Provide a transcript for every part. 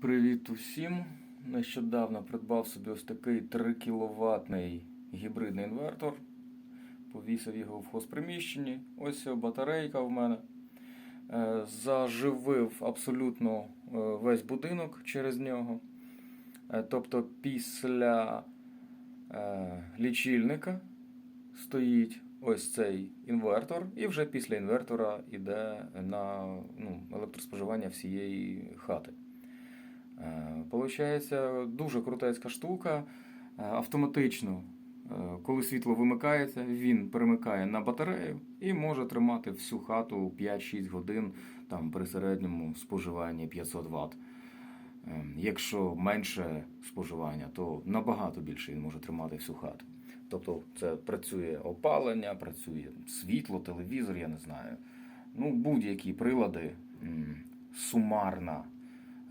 Привіт усім! Нещодавно придбав собі ось такий 3 кВт гібридний інвертор. Повісив його в хозприміщенні. Ось батарейка в мене. Е, Заживив абсолютно е, весь будинок через нього. Е, Тобто після лічильника стоїть ось цей інвертор, і вже після інвертора йде на ну, електроспоживання всієї хати. Е, Получається дуже крутецька штука. Е, Автоматично, е, коли світло вимикається, він перемикає на батарею і може тримати всю хату 5-6 годин там, при середньому споживанні 500 Вт. Якщо менше споживання, то набагато більше він може тримати всю хату. Тобто це працює опалення, працює світло, телевізор, я не знаю. Ну, будь-які прилади, сумарна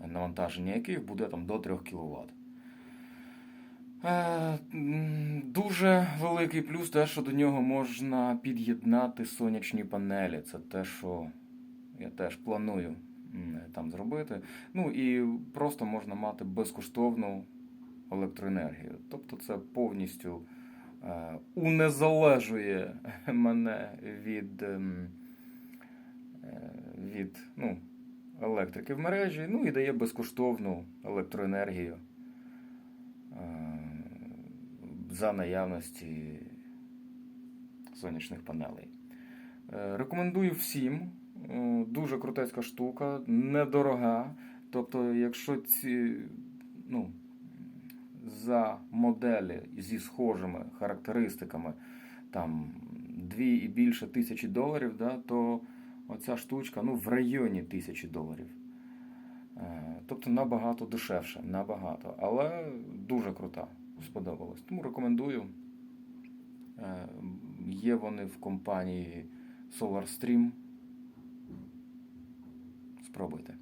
навантаження яких буде там до 3 кВт. Е, Дуже великий плюс те, що до нього можна під'єднати сонячні панелі. Це те, що я теж планую там зробити. Ну і просто можна мати безкоштовну електроенергію. Тобто це повністю е, унезалежує мене від, ем, е, від ну, електрики в мережі, ну і дає безкоштовну електроенергію е, за наявності сонячних панелей. Е, Рекомендую всім. Е, Дуже крутецька штука, недорога. Тобто, якщо ці ну, за моделі зі схожими характеристиками там дві і більше тисячі доларів, да, то оця штучка ну, в районі тисячі доларів. Е, Тобто набагато дешевше, набагато. Але дуже крута. Сподобалось. Тому рекомендую. Е, Є вони в компанії SolarStream. Спробуйте.